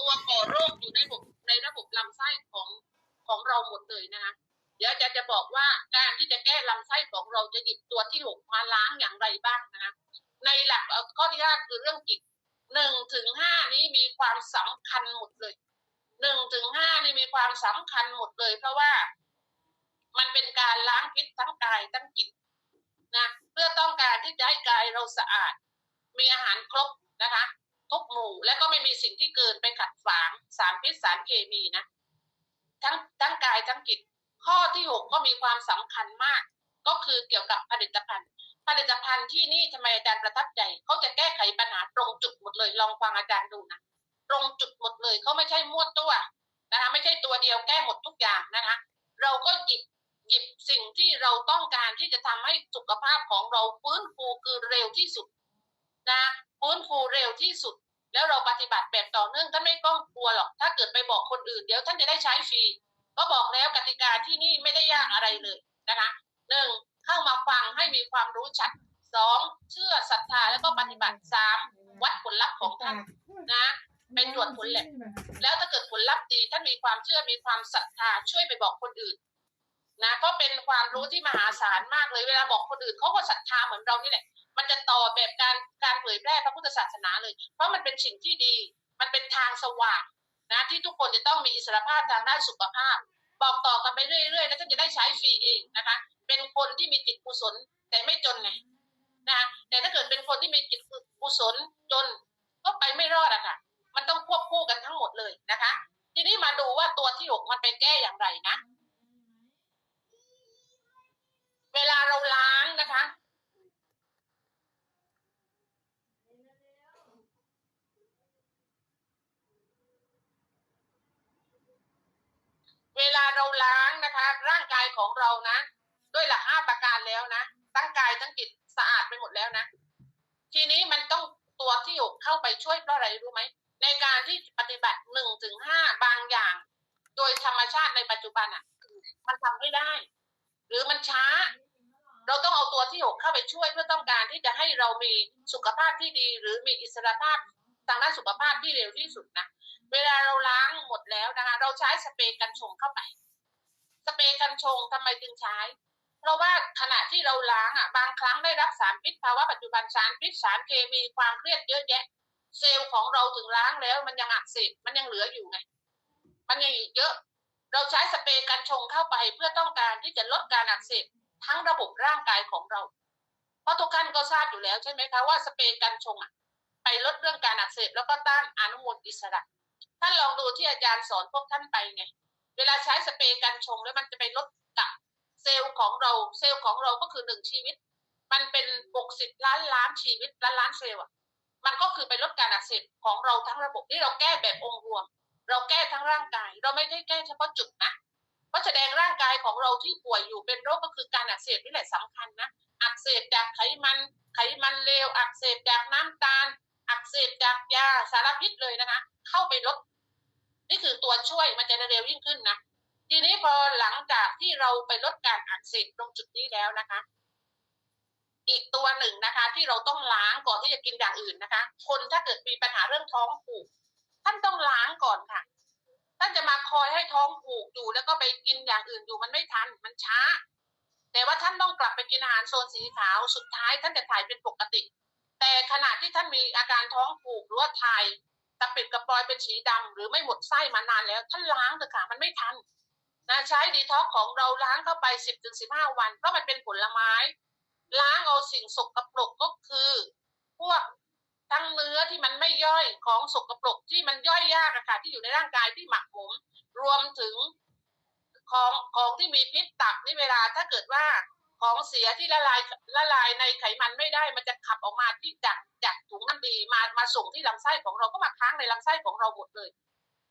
ตัวก่อโรคอยู่ในระบบในระบบลำไส้ของของเราหมดเลยนะคะเดี๋ยวอาจารย์จะบอกว่าการที่จะแก้ลำไส้ของเราจะหยิบตัวที่หกมาล้างอย่างไรบ้างนะคะในหลักข้อที่ห้าคือเรื่องจิตหนึ่งถึงห้านี้มีความสำคัญหมดเลยหนึ่งถึงห้านี่มีความสำคัญหมดเลย เพราะว่า มันเป็นการล้างพิษทั้งกายทั้งจิตนะเพื่อต้องการที่จะให้กายเราสะอาด มีอาหารครบนะคะ ทุกหมู่ และก็ไม่มีสิ่งที่เกินไปขัดขวางสารพิษสารเคมีนะ ทั้งทั้งกายทั้งจิต ข้อที่หกก็มีความสำคัญมาก ก็คือเกี่ยวกับผลิตภัณฑ์ ผลิตภัณฑ์ที่นี่ทำไมอาจารย์ประทับใจเขาจะแก้ไขปัญหาตรงจุดหมดเลยลองฟังอาจารย์ดูนะตรงจุดหมดเลยเขาไม่ใช่มั่วตัวนะคะไม่ใช่ตัวเดียวแก้หมดทุกอย่างนะคะเราก็หยิบหยิบสิ่งที่เราต้องการที่จะทำให้สุขภาพของเราฟื้นฟูคือเร็วที่สุดนะ ฟื้นฟูเร็วที่สุด แล้วเราปฏิบัติแบบต่อเนื่องท่านไม่ต้องกลัวหรอกถ้าเกิดไปบอกคนอื่นเดี๋ยวท่านจะได้ใช้ฟรีก็บอกแล้วกติกาที่นี่ไม่ได้ยากอะไรเลยนะคะหนึ่งเข้ามาฟังให้มีความรู้ชัดสองเชื่อศรัทธาแล้วก็ปฏิบัติสามวัดผลลัพธ์ของท่านนะเป็นตรวจผลแลบแล้วถ้าเกิดผลลัพธ์ดีท่านมีความเชื่อมีความศรัทธาช่วยไปบอกคนอื่นนะก็เป็นความรู้ที่มหาศาลมากเลยเวลาบอกคนอื่นเขาก็ศรัทธาเหมือนเรานี่แหละ มันจะต่อแบบการการเผยแพร่พระพุทธศาสนาเลย เพราะมันเป็นสิ่งที่ดี มันเป็นทางสว่างนะที่ทุกคนจะต้องมีอิสรภาพทางด้านสุขภาพ บอกต่อกันไปเรื่อยๆ แล้วท่านจะได้ใช้ฟรีเองนะคะ เป็นคนที่มีจิตกุศลแต่ไม่จนไงนะแต่ถ้าเกิดเป็นคนที่มีจิตกุศลจนก็ไปไม่รอดอะค่ะ มันต้องควบคู่กันทั้งหมดเลยนะคะ ทีนี้มาดูว่าตัวที่หกมันไปแก้อย่างไรนะ เวลาเราล้างนะคะ เวลาเราล้างนะคะ ร่างกายของเรานะ ด้วยหลักห้าประการแล้วนะทั้งกายทั้งจิตสะอาดไปหมดแล้วนะ ทีนี้มันต้องตัวที่หกเข้าไปช่วยเพราะอะไรรู้ไหมในการที่ปฏิบัติหนึ่งถึงห้าบางอย่าง โดยธรรมชาติในปัจจุบันอะ มันทำไม่ได้ หรือมันช้า เราต้องเอาตัวที่หกเข้าไปช่วยเพื่อต้องการที่จะให้เรามีสุขภาพที่ดี หรือมีอิสรภาพทางด้านสุขภาพที่เร็วที่สุดนะ เวลาเราล้างหมดแล้วนะคะ เราใช้สเปรย์กันชงเข้าไปสเปรย์กันชงทำไมจึงใช้ เพราะว่าขณะที่เราล้างอะบางครั้งได้รับสารพิษภาวะปัจจุบันสารพิษสารเคมีความเครียดเยอะแยะ เซลล์ของเราถึงล้างแล้ว มันยังอักเสบมันยังเหลืออยู่ไงมันยังอีกเยอะ เราใช้สเปรย์กันชงเข้าไปเพื่อต้องการที่จะลดการอักเสบทั้งระบบร่างกายของเรา เพราะทุกท่านก็ทราบอยู่แล้วใช่ไหมคะว่าสเปรย์กันชงอะไปลดเรื่องการอักเสบแล้วก็ต้านอนุมูลอิสระ ท่านลองดูที่อาจารย์สอนพวกท่านไปไง เวลาใช้สเปรย์กันชงแล้วมันจะไปลดกับเซลล์ของเราเซลล์ของเราก็คือหนึ่งชีวิต มันเป็นหกสิบล้านล้านชีวิตล้านล้านเซลล์อะมันก็คือไปลดการอักเสบของเราทั้งระบบที่เราแก้แบบองค์รวม เราแก้ทั้งร่างกาย เราไม่ได้แก้เฉพาะจุดนะเพราะแสดงร่างกายของเราที่ป่วยอยู่เป็นโรคก็คือการอักเสบนี่แหละสำคัญนะอักเสบจากไขมัน ไขมันเลวอักเสบจากน้ำตาล อักเสบจากยาสารพิษเลยนะคะ เข้าไปลด นี่คือตัวช่วยมันจะเร็วยิ่งขึ้นนะทีนี้พอหลังจากที่เราไปลดการอักเสบตรงจุดนี้แล้วนะคะ อีกตัวหนึ่งนะคะ ที่เราต้องล้างก่อนที่จะกินอย่างอื่นนะคะ คนถ้าเกิดมีปัญหาเรื่องท้องผูกท่านต้องล้างก่อนค่ะท่านจะมาคอยให้ท้องผูกอยู่แล้วก็ไปกินอย่างอื่นอยู่มันไม่ทันมันช้า แต่ว่าท่านต้องกลับไปกินอาหารโซนสีขาวสุดท้ายท่านจะถ่ายเป็นปกติ แต่ขณะที่ท่านมีอาการท้องผูกหรือว่าถ่าย ตะปิดกระปอยเป็นสีดำหรือไม่หมดไส้มานานแล้วท่านล้างเถอะค่ะมันไม่ทันนะใช้ดีท็อกของเราล้างเข้าไปสิบถึงสิบห้าวัน เพราะมันเป็นผลไม้ ล้างเอาสิ่งสกปรกก็คือ พวกทั้งเนื้อที่มันไม่ย่อยของสกปรกที่มันย่อยยากอะค่ะที่อยู่ในร่างกายที่หมักหมมรวมถึงของของที่มีพิษตับนี่เวลาถ้าเกิดว่า ของเสียที่ละลายละลายในไขมันไม่ได้ มันจะขับออกมาที่จากจากถุงน้ำดีมามาส่งที่ลำไส้ของเราก็มาค้างในลำไส้ของเราหมดเลย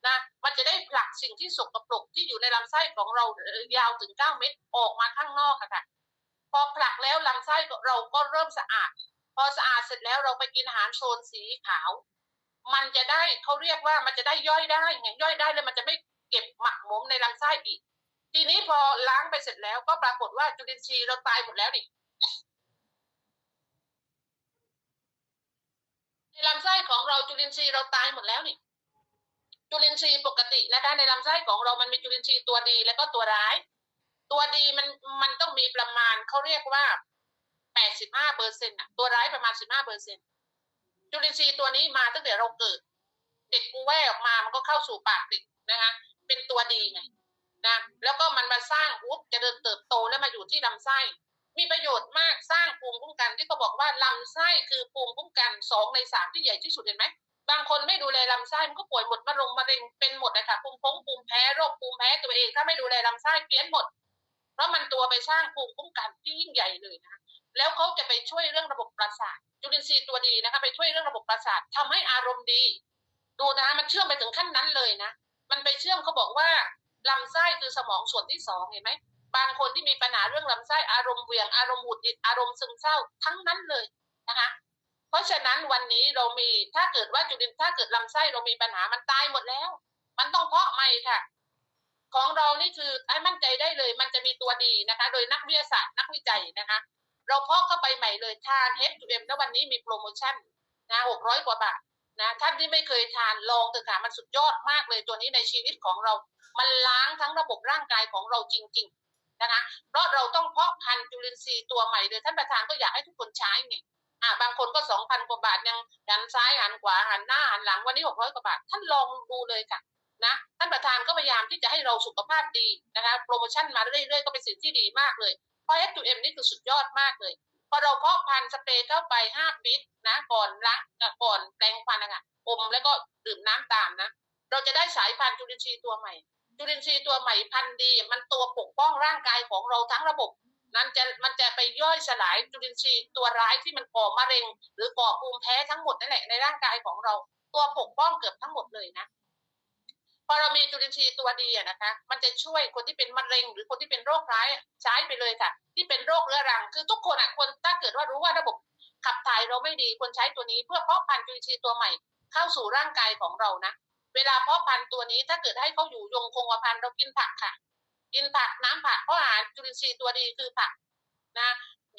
นะมันจะได้ผลักสิ่งที่สกปรกที่อยู่ในลำไส้ของเรายาวถึงเก้าเมตรออกมาข้างนอกค่ะพอผลักแล้วลำไส้เราก็เริ่มสะอาด พอสะอาดเสร็จแล้วเราไปกินอาหารโซนสีขาว มันจะได้เขาเรียกว่ามันจะได้ย่อยได้ไงย่อยได้แล้วมันจะไม่เก็บหมักหมมในลำไส้อีก ทีนี้พอล้างไปเสร็จแล้วก็ปรากฏว่าจุลินทรีย์เราตายหมดแล้วนี่ในลำไส้ของเราจุลินทรีย์เราตายหมดแล้วนี่จุลินทรีย์ปกตินะคะในลำไส้ของเรามันมีจุลินทรีย์ตัวดีแล้วก็ตัวร้าย ตัวดีมันมันต้องมีประมาณเขาเรียกว่าแปดสิบห้าเปอร์เซ็นต์ะตัวร้ายประมาณสิบห้าเปอร์เซ็นต์จุลินทรีย์ตัวนี้มาตั้งแต่เราเกิด เด็กกูแว่ออกมามันก็เข้าสู่ปากเด็กนะคะ เป็นตัวดีไง นะแล้วก็มันมาสร้างอุ๊บจะเดินเติบโตแล้วมาอยู่ที่ลำไส้ มีประโยชน์มากสร้างภูมิคุ้มกันที่เขาบอกว่าลำไส้คือภูมิคุ้มกันสองในสามที่ใหญ่ที่สุดเห็นไหมบางคนไม่ดูแลลำไส้มันก็ป่วยหมดมะรงมะเร็งเป็นหมดนะคะภูมิพงภูมิแพ้โรคภูมิแพ้ตัวเองถ้าไม่ดูแลลำไส้เพี้ยนหมด เพราะมันตัวไปสร้างภูมิคุ้มกันที่ยิ่งใหญ่เลยนะแล้วเขาจะไปช่วยเรื่องระบบประสาทจุลินทรีย์ตัวดีนะคะไปช่วยเรื่องระบบประสาททำให้อารมณ์ดี ดูนะมันเชื่อมไปถึงขั้นนั้นเลยนะ มันไปเชื่อมเขาบอกว่า ลำไส้คือสมองส่วนที่สองเห็นไหมบางคนที่มีปัญหาเรื่องลำไส้อารมณ์เวี่ยงอารมณ์หงุดหงิดอารมณ์ซึมเศร้าทั้งนั้นเลยนะคะ เพราะฉะนั้นวันนี้เรามีถ้าเกิดว่าจุลินถ้าเกิดลำไส้เรามีปัญหามันตายหมดแล้ว มันต้องเพาะใหม่ค่ะ ของเรานี่คือให้มั่นใจได้เลย มันจะมีตัวดีนะคะ โดยนักวิทยาศาสตร์นักวิจัยนะคะ เราเพาะเข้าไปใหม่เลยทาน H2M แล้ววันนี้มีโปรโมชั่นนะหกร้อยกว่าบาทนะท่านที่ไม่เคยทานลองเถอะค่ะมันสุดยอดมากเลยตัวนี้ในชีวิตของเรา มันล้างทั้งระบบร่างกายของเราจริง ๆ นะคะ เพราะเราต้องเพาะพันธุ์จุลินทรีย์ตัวใหม่เลยท่านประธานก็อยากให้ทุกคนใช้ไงอ่าบางคนก็สองพันกว่าบาทยังหันซ้ายหันขวาหันหน้าหันหลังวันนี้หกร้อยกว่าบาทท่านลองดูเลยค่ะนะท่านประธานก็พยายามที่จะให้เราสุขภาพดีนะคะโปรโมชั่นมาเรื่อยๆก็เป็นสิ่งที่ดีมากเลยเพราะ F2M นี่คือสุดยอดมากเลยพอเราเพาะพันธุ์สเปรย์เข้าไปห้าปิดนะก่อนล้างก่อนแปรงฟันนะคะอมแล้วก็ดื่มน้ำตามนะเราจะได้สายพันธุ์จุลินทรีย์ตัวใหม่ จุลินทรีย์ตัวใหม่พันธุ์ดี มันตัวปกป้องร่างกายของเราทั้งระบบนั้นจะมันจะไปย่อยสลายจุลินทรีย์ตัวร้ายที่มันก่อมะเร็ง หรือก่อภูมิแพ้ทั้งหมดนั่นแหละในร่างกายของเรา ตัวปกป้องเกือบทั้งหมดเลยนะพอเรามีจุลินทรีย์ตัวดีนะคะ มันจะช่วยคนที่เป็นมะเร็ง หรือคนที่เป็นโรคร้ายใช้ไปเลยค่ะ ที่เป็นโรคเรื้อรัง คือทุกคนอะควรถ้าเกิดว่ารู้ว่าระบบขับถ่ายเราไม่ดีควรใช้ตัวนี้เพื่อเพาะพันธุ์จุลินทรีย์ตัวใหม่ เข้าสู่ร่างกายของเรานะ เวลาเพาะพันธุ์ตัวนี้ถ้าเกิดให้เขาอยู่ยงคงกระพันธุ์เรากินผักค่ะ กินผักน้ำผักเพราะอาหารจุลินทรีย์ตัวดีคือผักนะ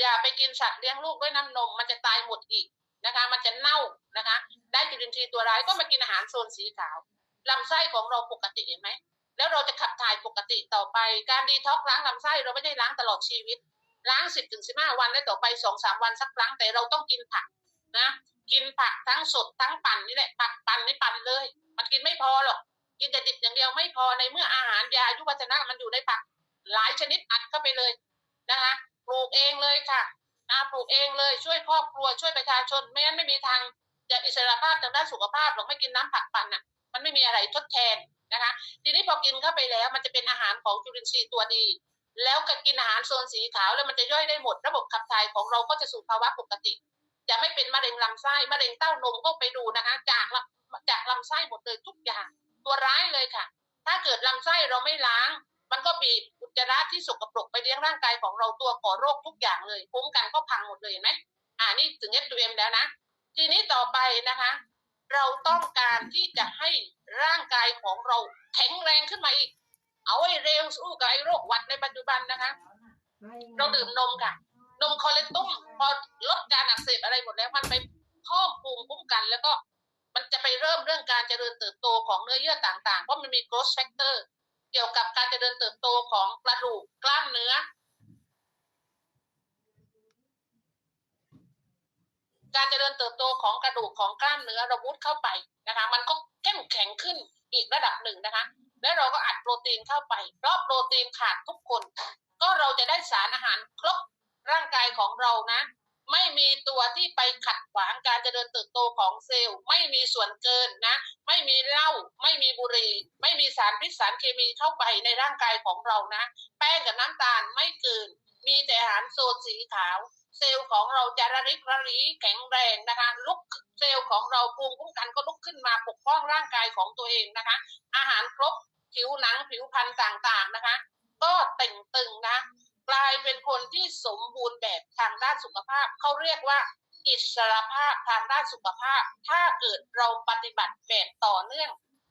อย่าไปกินสัตว์เลี้ยงลูกด้วยน้ำนมมันจะตายหมดอีกนะคะ มันจะเน่านะคะ ได้จุลินทรีย์ตัวร้ายก็มากินอาหารโซนสีขาวลำไส้ของเราปกติเห็นไหมแล้วเราจะขับถ่ายปกติต่อไป การดีท็อกล้างลำไส้เราไม่ได้ล้างตลอดชีวิต ล้างสิบถึงสิบห้าวันแล้วต่อไปสองสามวันสักครั้งแต่เราต้องกินผักนะ กินผักทั้งสดทั้งปั่นนี่แหละผักปั่นนี่ปั่นเลย มันกินไม่พอหรอก กินแต่ดิบอย่างเดียวไม่พอในเมื่ออาหารยายุวัฒนะมันอยู่ในผัก หลายชนิดอัดเข้าไปเลยนะคะปลูกเองเลยค่ะอาปลูกเองเลยช่วยครอบครัวช่วยประชาชน ไม่งั้นไม่มีทางจะอิสระภาพทางด้านสุขภาพหรอกไม่กินน้ำผักปั่นอะ มันไม่มีอะไรทดแทนนะคะ ทีนี้พอกินเข้าไปแล้ว มันจะเป็นอาหารของจุลินทรีย์ตัวดี แล้วก็กินอาหารโซนสีขาวแล้วมันจะย่อยได้หมดระบบขับถ่ายของเราก็จะสู่ภาวะปกติ จะไม่เป็นมะเร็งลำไส้มะเร็งเต้านมก็ไปดูนะคะจาก จากลำไส้หมดเลยทุกอย่าง ตัวร้ายเลยค่ะ ถ้าเกิดลำไส้เราไม่ล้าง มันก็บีบอุจจาระที่สกปรกไปเลี้ยงร่างกายของเราตัวก่อโรคทุกอย่างเลยภูมิกันก็พังหมดเลยเห็นไหมอ่านี่ถึง F2M แล้วนะ ทีนี้ต่อไปนะคะ เราต้องการที่จะให้ร่างกายของเราแข็งแรงขึ้นมาอีก เอาไว้เร็วสู้กับไอ้โรคหวัดในปัจจุบันนะคะ เราดื่มนมค่ะ นมคอเลสเตอรอลพอลดการอักเสบอะไรหมดแล้วมันไปเพิ่มภูมิคุ้มกันแล้วก็ มันจะไปเริ่มเรื่องการเจริญเติบโตของเนื้อเยื่อต่างๆ เพราะมันมี growth factor เกี่ยวกับการเจริญเติบโตของกระดูกกล้ามเนื้อ การเจริญเติบโตของกระดูกของกล้ามเนื้อเรามุดเข้าไปนะคะ มันก็เข้มแข็งขึ้นอีกระดับหนึ่งนะคะ แล้วเราก็อัดโปรตีนเข้าไปเพราะโปรตีนขาดทุกคน ก็เราจะได้สารอาหารครบร่างกายของเรานะ ไม่มีตัวที่ไปขัดขวางการเจริญเติบโตของเซลล์ ไม่มีส่วนเกินนะ ไม่มีเหล้าไม่มีบุหรี่ ไม่มีสารพิษสารเคมีเข้าไปในร่างกายของเรานะ แป้งกับน้ำตาลไม่เกิน มีแต่อาหารโซนสีขาว เซลล์ของเราจะระริกระรีแข็งแรงนะคะ ลุกเซลล์ของเราภูมิคุ้มกันก็ลุกขึ้นมาปกป้องร่างกายของตัวเองนะคะ อาหารครบผิวหนังผิวพรรณต่างๆนะคะ ก็เต่งตึงนะ กลายเป็นคนที่สมบูรณ์แบบทางด้านสุขภาพเขาเรียกว่าอิสรภาพทางด้านสุขภาพ ถ้าเกิดเราปฏิบัติแบบต่อเนื่อง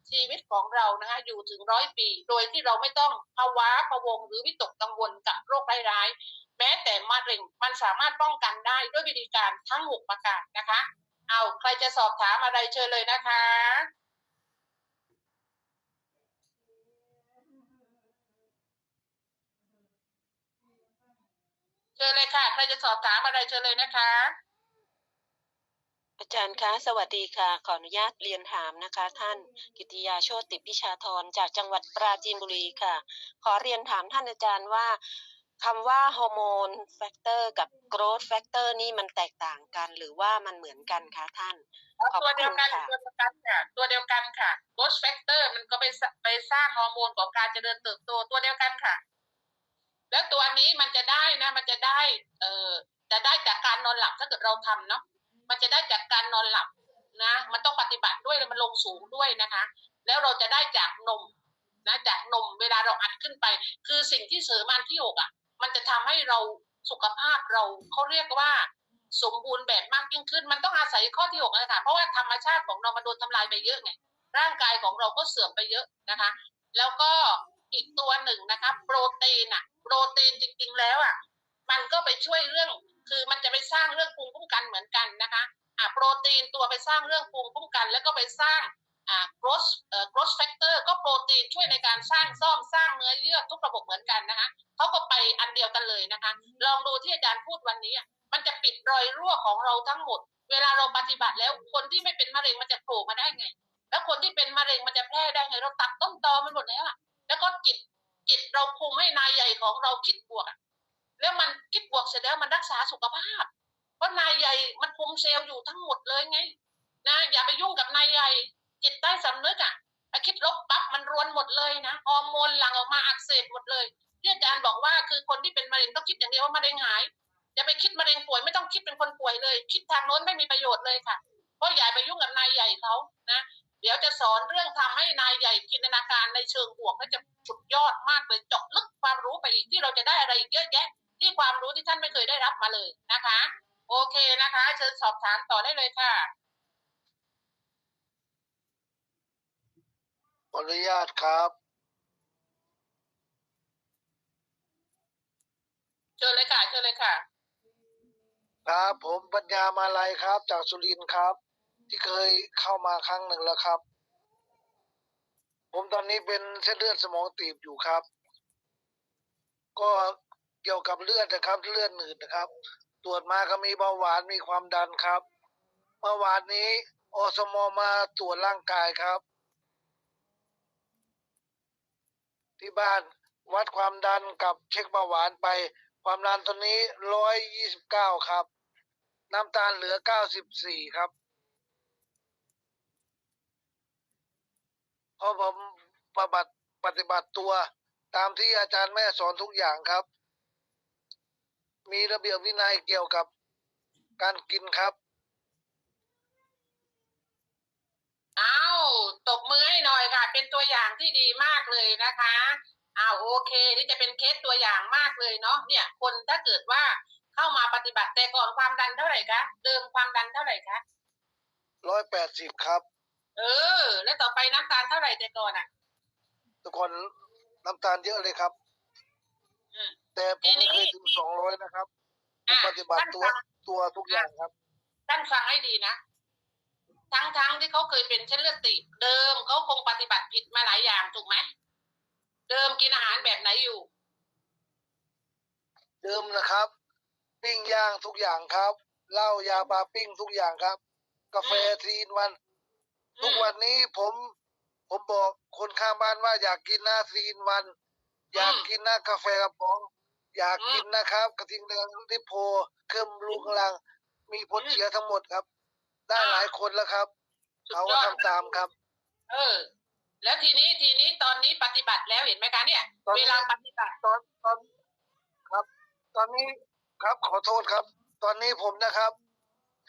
ชีวิตของเรานะคะอยู่ถึงร้อยปี โดยที่เราไม่ต้องภาวะพะวงหรือวิตกกังวลกับโรคร้ายๆแม้แต่มะเร็งมันสามารถป้องกันได้ด้วยวิธีการทั้งหกประการนะคะ เอาใครจะสอบถามอะไรเชิญเลยนะคะ เชิญเลยค่ะใครจะสอบถามอะไรเชิญเลยนะคะ อาจารย์คะสวัสดีค่ะ ขออนุญาตเรียนถามนะคะ ท่านกิติยาโชติพิชาธรจากจังหวัดปราจีนบุรีค่ะ ขอเรียนถามท่านอาจารย์ว่าคำว่าฮอร์โมนแฟกเตอร์กับโกรทแฟกเตอร์นี่มันแตกต่างกัน หรือว่ามันเหมือนกันคะท่านขอบตัวคุเดียวณกันค่ะตัวเดียวกันค่ะ ตัวเดียวกันค่ะ growth factor มันก็ไปสไปสร้างฮอร์โมนของการเจริญเติบโตตัวเดียวกันค่ะ แล้วตัวนี้มันจะได้นะ มันจะได้ เอ่อจะได้จากการนอนหลับถ้าเกิดเราทำเนาะมันจะได้จากการนอนหลับนะ มันต้องปฏิบัติด้วยแล้วมันลงสูงด้วยนะคะ แล้วเราจะได้จากนมนะจากนมเวลาเราอัดขึ้นไป คือสิ่งที่เสริมอันที่หกอะ มันจะทำให้เราสุขภาพเราเขาเรียกว่าสมบูรณ์แบบมากยิ่งขึ้น มันต้องอาศัยข้อที่หกนะคะเพราะว่าธรรมชาติของเรามันโดนทำลายไปเยอะไงร่างกายของเราก็เสื่อมไปเยอะนะคะ แล้วก็อีกตัวหนึ่งนะคะ โปรตีนอะ โปรตีนจริง ๆ แล้วอะมันก็ไปช่วยเรื่อง คือมันจะไปสร้างเรื่องภูมิคุ้มกันเหมือนกันนะคะอ่าโปรตีนตัวไปสร้างเรื่องภูมิคุ้มกัน แล้วก็ไปสร้างอ่า growth เอ่อ growth factor ก็โปรตีนช่วยในการสร้างซ่อมสร้างเนื้อเยื่อทุกระบบเหมือนกันนะคะเขาก็ไปอันเดียวกันเลยนะคะ ลองดูที่อาจารย์พูดวันนี้อะมันจะปิดรอยรั่วของเราทั้งหมด เวลาเราปฏิบัติแล้วคนที่ไม่เป็นมะเร็งมันจะโผล่มาได้ไง แล้วคนที่เป็นมะเร็งมันจะแพร่ได้ไงเราตัดต้นตอมันหมดแล้วอะแล้วก็จิต จิตเราคุมให้นายใหญ่ของเราคิดบวกอะแล้วมันคิดบวกเสร็จแล้วมันรักษาสุขภาพ เพราะนายใหญ่มันคุมเซลล์อยู่ทั้งหมดเลยไง นะ อย่าไปยุ่งกับนายใหญ่ จิตใต้สำนึกอะคิดลบปั๊บมันรวนหมดเลยนะฮอร์โมนหลั่งออกมาอักเสบหมดเลยที่อาจารย์บอกว่าคือคนที่เป็นมะเร็งต้องคิดอย่างเดียวว่ามะเร็งหายอย่าไปคิดมะเร็งป่วยไม่ต้องคิดเป็นคนป่วยเลย คิดทางโน้นไม่มีประโยชน์เลยค่ะเพราะอย่าไปยุ่งกับนายใหญ่เขานะ เดี๋ยวจะสอนเรื่องทำให้นายใหญ่จินตนาการในเชิงบวกแล้วจะสุดยอดมากเลยเจาะลึกความรู้ไปอีกที่เราจะได้อะไรอีกเยอะแยะ ที่ความรู้ที่ท่านไม่เคยได้รับมาเลยนะคะ โอเคนะคะ เชิญสอบถามต่อได้เลยค่ะขออนุญาตครับเชิญเลยค่ะเชิญเลยค่ะ ครับ ผมปัญญามาลัยครับ จากสุรินทร์ครับ ที่เคยเข้ามาครั้งหนึ่งแล้วครับ ผมตอนนี้เป็นเส้นเลือดสมองตีบอยู่ครับ ก็เกี่ยวกับเลือดนะครับ เลือดหนืดนะครับ ตรวจมาก็มีเบาหวานมีความดันครับเมื่อวานนี้อสมมาตรวจร่างกายครับ ที่บ้านวัดความดันกับเช็คเบาหวานไป ความดันตอนนี้ร้อยยี่สิบเก้าครับ น้ำตาลเหลือเก้าสิบสี่ครับ เพราะผมปฏิบัติปฏิบัติตัวตามที่อาจารย์แม่สอนทุกอย่างครับ มีระเบียบวินัยเกี่ยวกับการกินครับ อ้าวตบมือให้หน่อยค่ะ เป็นตัวอย่างที่ดีมากเลยนะคะอ้าวโอเค นี่จะเป็นเคสตัวอย่างมากเลยเนาะเนี่ย คนถ้าเกิดว่าเข้ามาปฏิบัติแต่ก่อนความดันเท่าไหร่คะเดิมความดันเท่าไหร่คะร้อยแปดสิบครับ เออ แล้วต่อไปน้ำตาลเท่าไหร่แต่ก่อนอะ ทุกคนน้ำตาลเยอะเลยครับ อืม แต่ผมไม่เคยถึงสองร้อยนะครับผมอะ ปฏิบัติท่านตัวฟังตัวทุกอย่างครับท่านฟังให้ดีนะ ทั้งๆที่เขาเคยเป็นเส้นเลือดตีบเดิมเขาคงปฏิบัติผิดมาหลายอย่างถูกไหม เดิมกินอาหารแบบไหนอยู่ เดิมนะครับ ปิ้งย่างทุกอย่างครับเหล้ายาบาปิ้งทุกอย่างครับ กาแฟอืมทีนวันอืม ทุกวันนี้ผมผมบอกคนข้างบ้านว่าอยากกินหน้าซีนวัน อยากกินหน้ากาแฟกระป๋อง อยากกินนะครับ กระทิงแดงริโพเครื่องบำรุงกำลัง มีผลเสียทั้งหมดครับ ได้หลายคนแล้วครับสุดเขายก็อดทำตามครับ เออ แล้วทีนี้ทีนี้ตอนนี้ปฏิบัติแล้วเห็นไหมคะเนี่ยตอนนี้เวลาปฏิบัติตอนตอนครับ ตอนนี้ครับขอโทษครับ ตอนนี้ผมนะครับ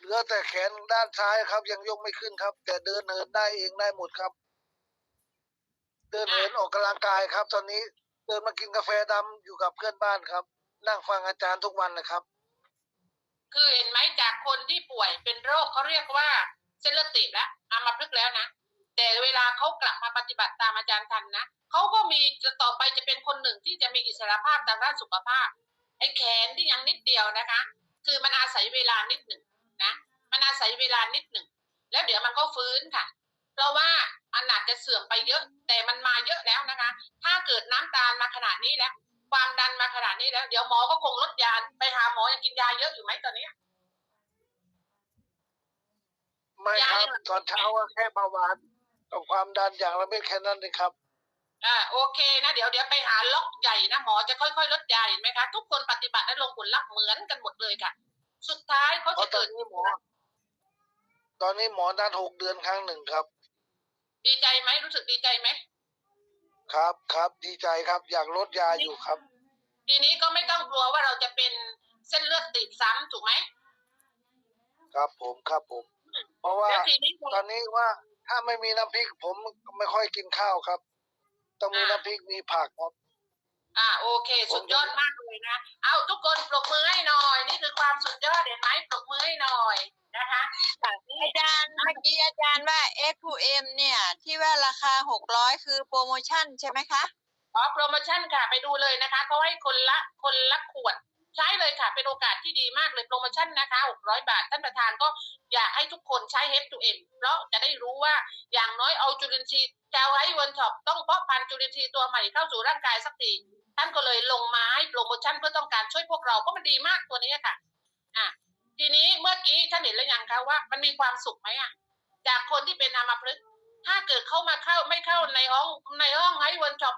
เหลือแต่แขนด้านซ้ายครับ ยังยกไม่ขึ้นครับ แต่เดินเหินได้เองได้หมดครับ เดินเหินออกกำลังกายครับ ตอนนี้เดินมากินกาแฟดำอยู่กับเพื่อนบ้านครับ นั่งฟังอาจารย์ทุกวันนะครับ คือเห็นไหมจากคนที่ป่วยเป็นโรคเขาเรียกว่าเส้นเลือดตีบแล้วอามาพึกแล้วนะแต่เวลาเขากลับมาปฏิบัติตามอาจารย์ทันนะเขาก็มีจะต่อไปจะเป็นคนหนึ่งที่จะมีอิสรภาพทางด้านสุขภาพไอ้แขนที่ยังนิดเดียวนะคะ คือมันอาศัยเวลานิดหนึ่ง นะมันอาศัยเวลานิดหนึ่ง แล้วเดี๋ยวมันก็ฟื้นค่ะ เพราะว่าอันอาจจะเสื่อมไปเยอะ แต่มันมาเยอะแล้วนะคะ ถ้าเกิดน้ำตาลมาขนาดนี้แล้ว ความดันมาขนาดนี้แล้ว เดี๋ยวหมอก็คงลดยาไปหาหมอยังกินยาเยอะอยู่ไหมตอนนี้ไม่ครับยายตอนเช้าก็แค่เบาหวานกับความดันอย่างละเม็ดแค่นั้นเองครับอ่าโอเคนะเดี๋ยวเดี๋ยวไปหาล็อกใหญ่นะหมอจะค่อยๆลดยาเห็นไหมคะ ทุกคนปฏิบัติและลงผลลัพธ์เหมือนกันหมดเลยค่ะ สุดท้ายเขาเพจะราะตอเกินดนี้หมอ ตอนนี้หมอนัดหกเดือนครั้งหนึ่งครับ ดีใจไหมรู้สึกดีใจไหมครับครับดีใจครับอยากลดยาอยู่ครับ ทีนี้ก็ไม่ต้องกลัวว่าเราจะเป็นเส้นเลือดตีบซ้ำถูกไหมครับผมครับผม เพราะว่า แล้วทีนี้ตอนนี้ว่าถ้าไม่มีน้ำพริกผมไม่ค่อยกินข้าวครับ ต้องมีน้ำพริกมีผักครับ อ่าโอเค สุดยอดมากเลยนะ เอาทุกคนปรบมือให้หน่อย นี่คือความสุดยอดเห็นไหมปรบมือให้หน่อยนะคะอาจารย์เมื่อกี้อาจารย์ว่า X2M เนี่ย ที่ว่าราคาหกร้อยคือโปรโมชั่นใช่ไหมคะอ๋อโปรโมชั่นค่ะไปดูเลยนะคะเขาให้คนละคนละขวดใช้เลยค่ะ เป็นโอกาสที่ดีมากเลยโปรโมชั่นนะคะ 600 บาท ท่านประธานก็อยากให้ทุกคนใช้ h 2 m เพราะจะได้รู้ว่าอย่างน้อยเอาจุลินทรีย์ชาวไร่วันช็อปต้องเพาะพันธุ์จุลินทรีย์ตัวใหม่เข้าสู่ร่างกายสักที ท่านก็เลยลงมาให้โปรโมชั่นเพื่อต้องการช่วยพวกเราเพราะมันดีมากตัวนี้ค่ะ อะ ทีนี้เมื่อกี้ท่านเห็นแล้วยังคะว่า มันมีความสุขไหมอะ จากคนที่เป็นอัมพฤกษ์ถ้าเกิดเข้ามาเข้าไม่เข้าในห้องในห้องไร่วันช็อป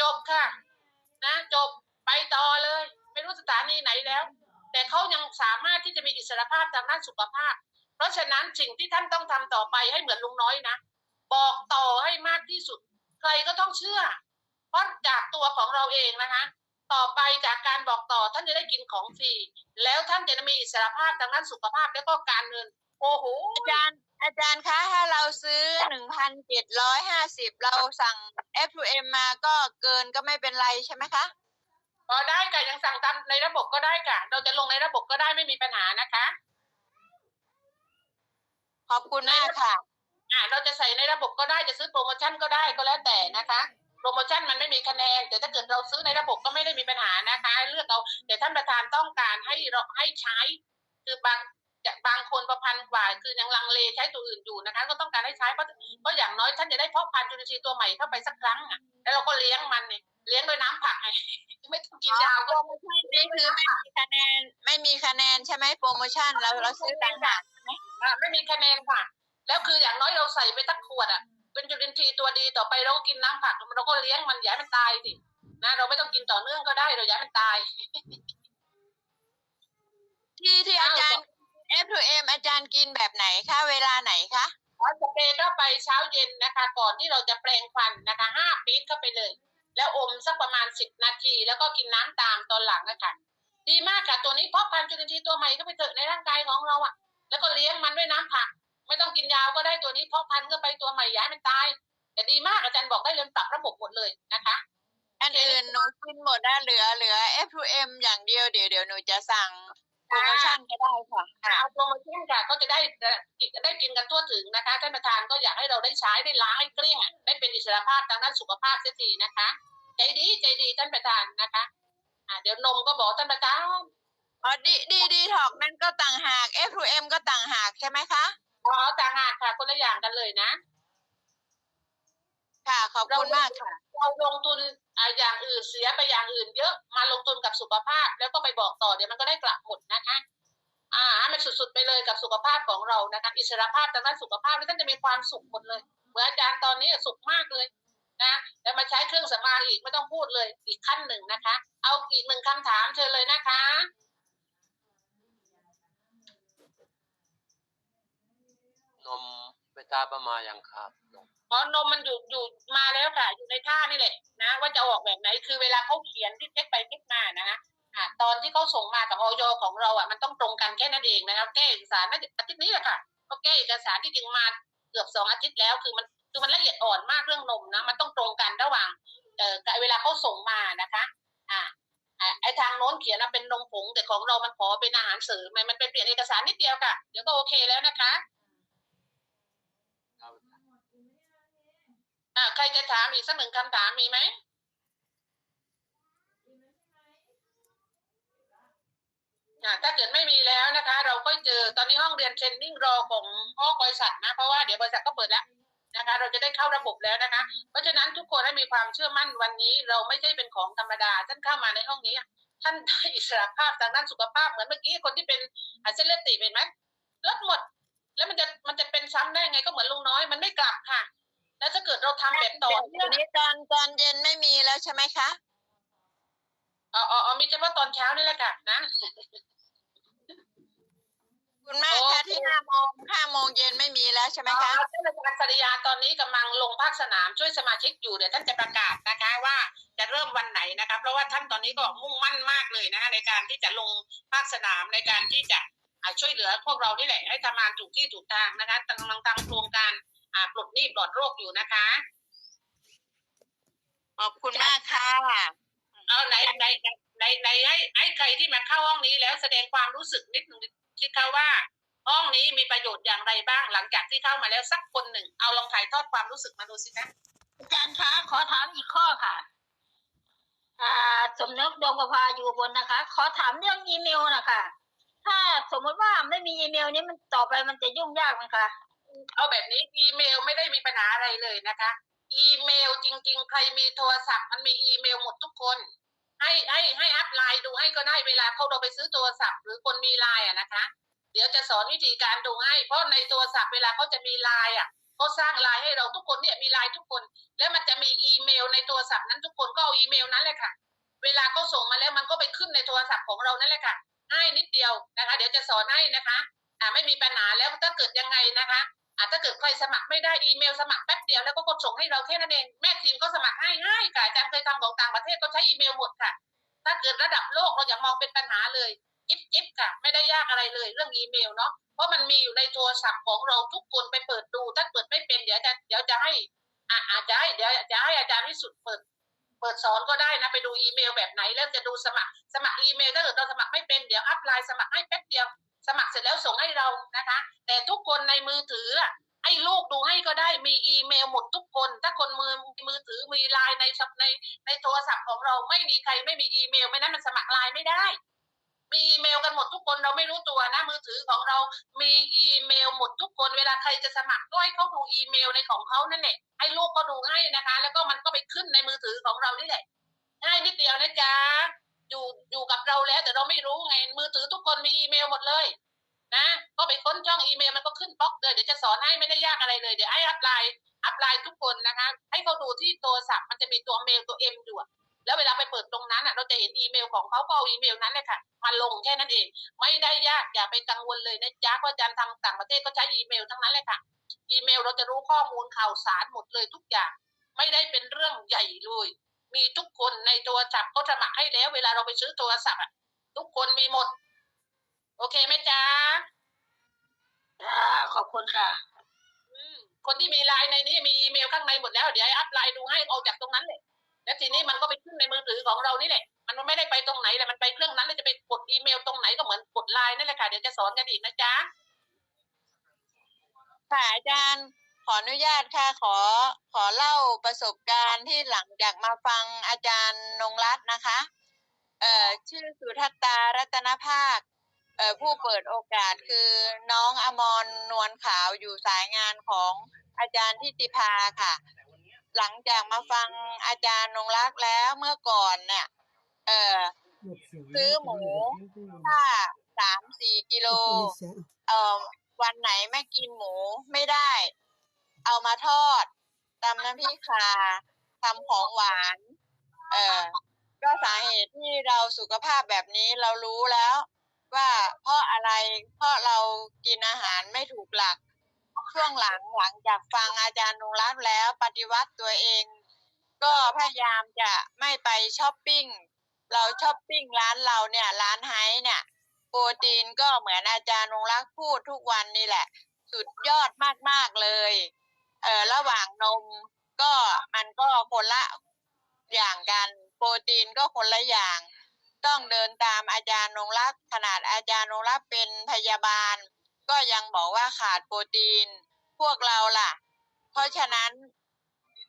จบค่ะ นะจบไปต่อเลย ไม่รู้สถานีไหนแล้ว แต่เขายังสามารถที่จะมีอิสรภาพทางด้านสุขภาพ เพราะฉะนั้นสิ่งที่ท่านต้องทำต่อไปให้เหมือนลุงน้อยนะ บอกต่อให้มากที่สุด ใครก็ต้องเชื่อ เพราะจากตัวของเราเองนะคะ ต่อไปจากการบอกต่อท่านจะได้กินของฟรีแล้วท่านจะมีอิสรภาพทางด้านสุขภาพแล้วก็การเงินโอ้โหอาจารย์อาจารย์คะถ้าเราซื้อหนึ่งพันเจ็ดร้อยห้าสิบเราสั่ง F2M มาก็เกินก็ไม่เป็นไรใช่ไหมคะพอได้ค่ะยังสั่งตามในระบบก็ได้ค่ะ เราจะลงในระบบก็ได้ไม่มีปัญหานะคะ ขอบคุณมากค่ะ อ่าเราจะใส่ในระบบก็ได้จะซื้อโปรโมชั่นก็ได้ก็แล้วแต่นะคะ โปรโมชั่นมันไม่มีคะแนน แต่ถ้าเกิดเราซื้อในระบบก็ไม่ได้มีปัญหานะคะเลือกเอาแต่ท่านประธานต้องการให้เราให้ใช้ คือบางจะบางคนประพันกว่า คือยังลังเลใช้ตัวอื่นอยู่นะคะ ก็ต้องการให้ใช้เพราะเพราะอย่างน้อยท่านจะได้เพาะพันธุ์จุลินทรีย์ตัวใหม่เข้าไปสักครั้งอะแล้วเราก็เลี้ยงมันเนี่ยเลี้ยงด้วยน้ำผักไงไม่ต้องกินยาก็นี่คือไม่มีคะแนนไม่มีคะแนนใช่ไหมโปรโมชั่นเราเราซื้อต่างหากอ่าไม่มีคะแนนค่ะ แล้วคืออย่างน้อยเราใส่ไปตักขวดอะ เป็นจุลินทรีย์ตัวดีต่อไปเราก็กินน้ำผักเราก็เลี้ยงมันอย่าให้มันตายสินะเราไม่ต้องกินต่อเนื่องก็ได้เราอย่าให้มันตาย ที่ที่อาจารย์ F2M อาจารย์กินแบบไหนคะเวลาไหนคะเราสเปรย์เข้าไปเช้าเย็นนะคะ ก่อนที่เราจะแปรงฟันนะคะห้าปี๊ดเข้าไปเลย แล้วอมสักประมาณสิบนาที แล้วก็กินน้ำตามตอนหลังนะคะดีมากค่ะตัวนี้เพาะพันธุ์จุลินทรีย์ตัวใหม่เข้าไปเถอะในร่างกายของเราอะ แล้วก็เลี้ยงมันด้วยน้ำผัก ไม่ต้องกินยาก็ได้ตัวนี้เพาะพันธุ์เข้าไปตัวใหม่ย้ายมันตาย แต่ดีมากอาจารย์บอกได้เลยปรับระบบหมดเลยนะคะ อันอื่นหนูกินหมดได้เหลือเหลือ F2M อย่างเดียวเดี๋ยวเดี๋ยวหนูจะสั่งโปรโมชั่นก็ได้ค่ะเอาโปรโมชั่นค่ะก็จะได้ได้กินกันทั่วถึงนะคะท่านประธานก็อยากให้เราได้ใช้ได้ล้างให้เกลี้ยงอะได้เป็นอิสรภาพทางด้านสุขภาพเสียทีนะคะ ใจดีใจดีท่านประธานนะคะอ่าเดี๋ยวนมก็บอกท่านประธานอ๋อดีดีดีถอกนั่นก็ต่างหาก F2M ก็ต่างหากใช่ไหมคะ อ๋อต่างหากค่ะคนละอย่างกันเลยนะ ค่ะขอบคุณมากค่ะ เราลงทุนอ่าอย่างอื่นเสียไปอย่างอื่น เยอะมาลงทุนกับสุขภาพ แล้วก็ไปบอกต่อเดี๋ยวมันก็ได้กลับหมดนะคะอ่าให้มันสุดๆไปเลยกับสุขภาพของเรานะคะอิสรภาพทางด้านสุขภาพแล้วท่านจะมีความสุขหมดเลยเหมือนอาจารย์ตอนนี้สุขมากเลยนะแล้วมาใช้เครื่องสำอางอีกไม่ต้องพูดเลยอีกขั้นหนึ่งนะคะ เอาอีกหนึ่งคำถามเชิญเลยนะคะ นมเบต้าประมาณยังครับนมเพราะนมมันอยู่อยู่มาแล้วค่ะ อยู่ในท่านี่แหละนะ ว่าจะออกแบบไหนคือเวลาเขาเขียนที่เช็คไปเช็คมานะอ่าตอนที่เขาส่งมากับออยของเราอะมันต้องตรงกันแค่นั้นเองนะครับแก้เอกสารอาทิตย์นี้แหละค่ะก็แก้เอกสารที่จริงมาเกือบสองอาทิตย์แล้ว คือมันคือมันละเอียดอ่อนมากเรื่องนมนะมันต้องตรงกันระหว่างเอ่อเวลาเขาส่งมานะคะ อ่าอ่าไอทางโน้นเขียนนะเป็นนมผงแต่ของเรามันขอเป็นอาหารเสริมมันมันเป็นเปลี่ยนเอกสารนิดเดียวค่ะเดี๋ยวก็โอเคแล้วนะคะ ครับ อ่าใครจะถามอีกสักหนึ่งคำถามมีไหมถ้าเกิดไม่มีแล้วนะคะ เราก็เจอตอนนี้ห้องเรียนเทรนนิ่งรอของห้องบริษัทนะเพราะว่าเดี๋ยวบริษัทก็เปิดแล้วนะคะ เราจะได้เข้าระบบแล้วนะคะ เพราะฉะนั้นทุกคนให้มีความเชื่อมั่นวันนี้ เราไม่ใช่เป็นของธรรมดาท่านเข้ามาในห้องนี้ ท่านได้อิสรภาพทางด้านสุขภาพเหมือนเมื่อกี้คนที่เป็นอะเส้นเลือดตีเห็นไหมลดหมด แล้วมันจะมันจะเป็นซ้ำได้ไงก็เหมือนลุงน้อยมันไม่กลับค่ะ แล้วถ้าเกิดเราทำแบบต่อเดี๋ยวนี้ตอนตอนเย็นไม่มีแล้วใช่ไหมคะอ๋ออ๋ออ๋อมีเฉพาะตอนเช้านี่แหละค่ะนะคุณแม่คะที่ห้าโมงห้าโมงเย็นไม่มีแล้วใช่ไหมคะท่านอาจารย์สริยาตอนนี้กำลังลงภาคสนามช่วยสมาชิกอยู่เดี๋ยวท่านจะประกาศนะคะว่าจะเริ่มวันไหนนะคะเพราะว่าท่านตอนนี้ก็มุ่งมั่นมากเลยนะคะในการที่จะลงภาคสนามในการที่จะอ่าช่วยเหลือพวกเรานี่แหละให้ทำงานถูกที่ถูกทางนะคะกำลังทำโครงการ อ่าปลดหนี้ปลดโรคอยู่นะคะ ขอบคุณมากค่ะเอาไหนไหนไหนไหนให้ให้ใครที่มาเข้าห้องนี้แล้วแสดงความรู้สึกนิดหนึ่งคิดเขาว่า ห้องนี้มีประโยชน์อย่างไรบ้างหลังจากที่เข้ามาแล้วสักคนหนึ่ง เอาลองถ่ายทอดความรู้สึกมาดูสิคะอาจารย์คะขอถามอีกข้อค่ะอ่าสมนึกดวงประภาอยู่บนนะคะ ขอถามเรื่องอีเมลนะคะถ้าสมมติว่าไม่มีอีเมลนี้มันต่อไปมันจะยุ่งยากไหมคะ เอาแบบนี้อีเมลไม่ได้มีปัญหาอะไรเลยนะคะ อีเมลจริง ๆ ใครมีโทรศัพท์มันมีอีเมลหมดทุกคน ให้ให้ให้อัพไลน์ดูให้ก็ได้เวลาเขาเราไปซื้อโทรศัพท์ หรือคนมีไลน์อะนะคะ เดี๋ยวจะสอนวิธีการดูให้ เพราะในโทรศัพท์เวลาเขาจะมีไลน์อะเขาสร้างไลน์ให้เราทุกคนเนี่ยมีไลน์ทุกคน แล้วมันจะมีอีเมลในโทรศัพท์นั้นทุกคนก็เอาอีเมลนั้นแหละค่ะ เวลาเขาส่งมาแล้วมันก็ไปขึ้นในโทรศัพท์ของเรานั่นแหละค่ะง่ายนิดเดียวนะคะ เดี๋ยวจะสอนให้นะคะ อ่าไม่มีปัญหาแล้วถ้าเกิดยังไงนะคะ ถ้าเกิดใครสมัครไม่ได้อีเมลสมัครแป๊บเดียวแล้วก็กดส่งให้เราแค่นั้นเองแม่ทีมก็สมัครให้ง่ายค่ะอาจารย์เคยทำของต่างประเทศก็ใช้อีเมลหมดค่ะ ถ้าเกิดระดับโลกเราอย่ามองเป็นปัญหาเลยจิ๊บจิ๊บค่ะไม่ได้ยากอะไรเลย เรื่องอีเมลเนาะเพราะมันมีอยู่ในโทรศัพท์ของเราทุกคนไปเปิดดู ถ้าเปิดไม่เป็นเดี๋ยวจะเดี๋ยวจะให้อ่าอาจจะให้เดี๋ยวจะให้อาจารย์วิสุทธ์เปิด เปิดสอนก็ได้นะไปดูอีเมลแบบไหนแล้วจะดูสมัคร สมัครอีเมลถ้าเกิดเราสมัครไม่เป็นเดี๋ยวอัพไลน์สมัครให้แป๊บเดียว สมัครเสร็จแล้วส่งให้เรานะคะ แต่ทุกคนในมือถืออะให้ลูกดูให้ก็ได้มีอีเมลหมดทุกคน ถ้าคนมือมือถือมีไลน์ในในในโทรศัพท์ของเราไม่มีใครไม่มีอีเมลไม่นั้นมันสมัครไลน์ไม่ได้ มีอีเมลกันหมดทุกคนเราไม่รู้ตัวนะมือถือของเรา มีอีเมลหมดทุกคน เวลาใครจะสมัครก็ให้เขาดูอีเมลในของเขานั่นแหละให้ลูกก็ดูให้นะคะ แล้วก็มันก็ไปขึ้นในมือถือของเรานี่แหละง่ายนิดเดียวนะจ๊ะอยู่อยู่กับเราแล้วแต่เราไม่รู้ไงมือถือทุกคนมีอีเมลหมดเลย นะก็ไปค้นช่องอีเมลมันก็ขึ้นบล็อกเลยเดี๋ยวจะสอนให้ไม่ได้ยากอะไรเลยเดี๋ยวไอ้อัพไลน์อัพไลน์ทุกคนนะคะ ให้เขาดูที่โทรศัพท์มันจะมีตัวเมลตัวเอ็มอยู่แล้วเวลาไปเปิดตรงนั้นอะ เราจะเห็นอีเมลของเขาก็เอาอีเมลนั้นเลยค่ะมาลงแค่นั้นเอง ไม่ได้ยากอย่าไปกังวลเลยนะจ๊ะเพราะอาจารย์ทางต่างประเทศก็ใช้อีเมลทั้งนั้นเลยค่ะอีเมลเราจะรู้ข้อมูลข่าวสารหมดเลยทุกอย่าง ไม่ได้เป็นเรื่องใหญ่เลยมีทุกคนในโทรศัพท์เขาสมัครให้แล้ว เวลาเราไปซื้อโทรศัพท์อะทุกคนมีหมด โอเคไหมจ๊ะอ่าขอบคุณค่ะอืมคนที่มีไลน์ในนี้มีอีเมลข้างในหมดแล้วเดี๋ยวให้อัพไลน์ดูให้เอาจากตรงนั้นเลยแล้วทีนี้มันก็ไปขึ้นในมือถือของเรานี่แหละมันไม่ได้ไปตรงไหนแหละมันไปเครื่องนั้นแล้วจะไปกดอีเมลตรงไหนก็เหมือนกดไลน์นั่นแหละค่ะเดี๋ยวจะสอนกันอีกนะจ๊ะค่ะอาจารย์ขออนุญาตค่ะขอขอเล่าประสบการณ์ที่หลังจากมาฟังอาจารย์นงรัตน์นะคะ เอ่อชื่อสุทัตตารัตนภาค เอ่อผู้เปิดโอกาสคือน้องอมรนวลขาวอยู่สายงานของอาจารย์ทิติภาค่ะ หลังจากมาฟังอาจารย์นงรักษ์แล้วเมื่อก่อนเนี่ยเอ่อซื้อหมูถ้าสามสี่กิโลเอ่อวันไหนไม่กินหมูไม่ได้ เอามาทอดตำน้ำพริกคาทำของหวาน เอ่อก็สาเหตุที่เราสุขภาพแบบนี้เรารู้แล้ว ว่าเพราะอะไรเพราะเรากินอาหารไม่ถูกหลัก ช่วงหลังหลังจากฟังอาจารย์นงรัตแล้วปฏิวัติตัวเอง ก็พยายามจะไม่ไปช้อปปิ้งเราช้อปปิ้งร้านเราเนี่ยร้านไฮเนี่ยโปรตีนก็เหมือนอาจารย์นงรักพูดทุกวันนี่แหละ สุดยอดมากๆเลยเออระหว่างนมก็มันก็คนละอย่างกัน โปรตีนก็คนละอย่าง ต้องเดินตามอาจารย์นงรักษ์ขนาดอาจารย์นงรักษ์เป็นพยาบาล ก็ยังบอกว่าขาดโปรตีน พวกเราล่ะ เพราะฉะนั้น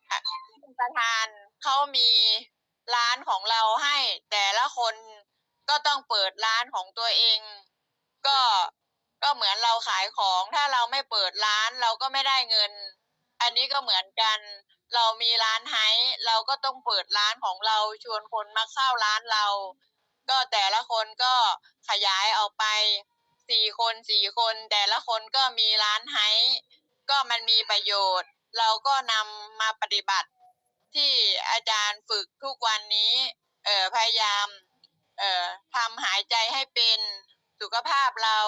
อะท่านประธานเขามีร้านของเราให้แต่ละคนก็ต้องเปิดร้านของตัวเอง ก็ก็เหมือนเราขายของ ถ้าเราไม่เปิดร้านเราก็ไม่ได้เงิน อันนี้ก็เหมือนกัน เรามีร้านไฮเราก็ต้องเปิดร้านของเราชวนคนมาเข้าร้านเรา ก็แต่ละคนก็ขยายออกไปสี่คนสี่คน แต่ละคนก็มีร้านไฮก็มันมีประโยชน์ เราก็นำมาปฏิบัติที่อาจารย์ฝึกทุกวันนี้ เออพยายาม เออทำหายใจให้เป็นสุขภาพเรา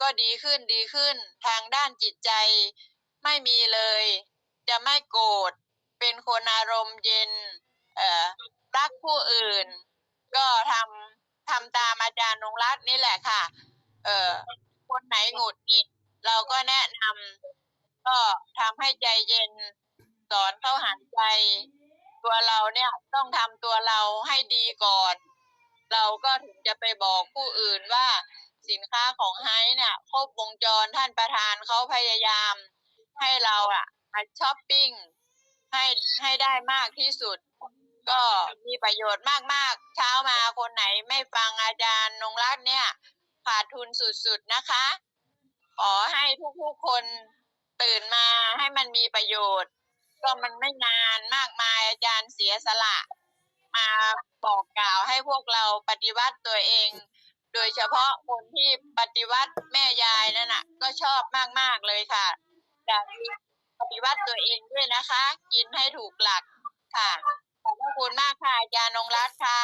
ก็ดีขึ้นดีขึ้น ทางด้านจิตใจไม่มีเลย จะไม่โกรธเป็นคนอารมณ์เย็น เออรักผู้อื่น ก็ทำ ทำตามอาจารย์นงรัตน์นี่แหละค่ะ เอ่อคนไหนหงุดหงิดเราก็แนะนำก็ทำให้ใจเย็นสอนเขาหันใจ ตัวเราเนี่ยต้องทำตัวเราให้ดีก่อน เราก็ถึงจะไปบอกผู้อื่นว่าสินค้าของไฮเนี่ยครบวงจรท่านประธานเขาพยายาม ให้เราอะมาช้อปปิ้งให้ให้ได้มากที่สุด ก็มีประโยชน์มากๆ เช้ามาคนไหนไม่ฟังอาจารย์นงรัตน์เนี่ยขาดทุนสุดๆนะคะ ขอให้ทุกๆคนตื่นมาให้มันมีประโยชน์ ก็มันไม่นานมากมายอาจารย์เสียสละ มาบอกกล่าวให้พวกเราปฏิวัติตัวเอง โดยเฉพาะคนที่ปฏิวัติแม่ยายนั่นน่ะ ก็ชอบมากๆเลยค่ะอยากปฏิวัติตัวเองด้วยนะคะ กินให้ถูกหลักค่ะ ขอบพระคุณมากค่ะอาจารย์นงรัตน์ค่ะ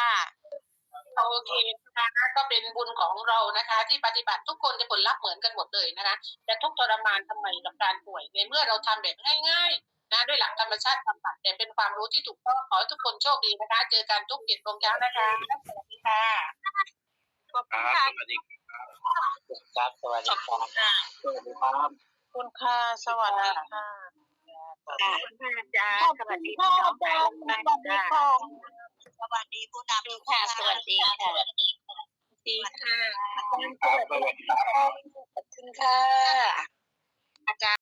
โอเคนะคะก็เป็นบุญของเรานะคะ ที่ปฏิบัติทุกคนจะผลลัพธ์เหมือนกันหมดเลยนะคะจะทุกข์ทรมานทำไมกับการป่วย ในเมื่อเราทำแบบง่ายๆนะด้วยหลักธรรมชาติบำบัดแต่เป็นความรู้ที่ถูกต้องขอให้ทุกคนโชคดีนะคะ เจอกันทุกเจ็ดโมงเช้านะคะสวัสดีค่ะขอบคุณค่ะสวัสดีครับสวัสดีครับสวัสดีครับคุณค่ะสวัสดีค่ะ ขอบคุณค่ะอาจารย์สวัสดีพี่น้องค่ะ สวัสดีค่ะสวัสดีผู้นำค่ะสวัสดีค่ะดีค่ะครับสวัสดีครับขอบคุณค่ะ